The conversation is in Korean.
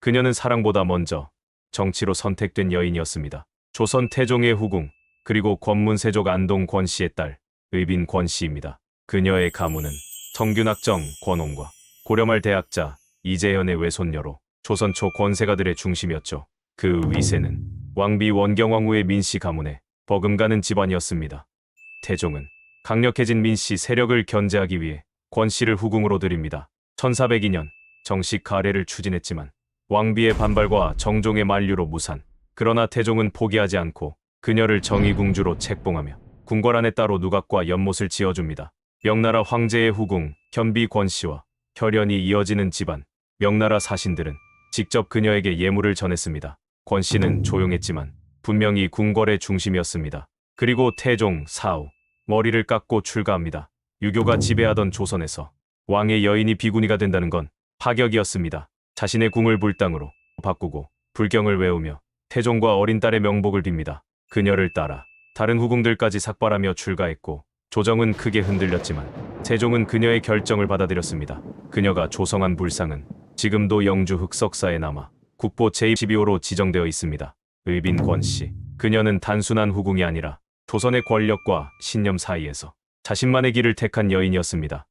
그녀는 사랑보다 먼저 정치로 선택된 여인이었습니다. 조선 태종의 후궁 그리고 권문세족 안동 권 씨의 딸 의빈 권 씨입니다. 그녀의 가문은 성균학정 권홍과 고려말 대학자 이재현의 외손녀로 조선 초 권세가들의 중심이었죠. 그 위세는 왕비 원경왕후의 민씨 가문에 버금가는 집안이었습니다. 태종은 강력해진 민씨 세력을 견제하기 위해 권 씨를 후궁으로 들입니다. 1402년 정식 가례를 추진했지만 왕비의 반발과 정종의 만류로 무산. 그러나 태종은 포기하지 않고 그녀를 정의궁주로 책봉하며 궁궐 안에 따로 누각과 연못을 지어줍니다. 명나라 황제의 후궁 현비 권 씨와 혈연이 이어지는 집안 명나라 사신들은 직접 그녀에게 예물을 전했습니다. 권 씨는 조용했지만 분명히 궁궐의 중심이었습니다. 그리고 태종 사후 머리를 깎고 출가합니다. 유교가 지배하던 조선에서 왕의 여인이 비구니가 된다는 건 파격이었습니다. 자신의 궁을 불당으로 바꾸고 불경을 외우며 태종과 어린 딸의 명복을 빕니다. 그녀를 따라 다른 후궁들까지 삭발하며 출가했고 조정은 크게 흔들렸지만 세종은 그녀의 결정을 받아들였습니다. 그녀가 조성한 불상은 지금도 영주 흑석사에 남아 국보 제12호로 지정되어 있습니다. 의빈 권씨. 그녀는 단순한 후궁이 아니라 조선의 권력과 신념 사이에서 자신만의 길을 택한 여인이었습니다.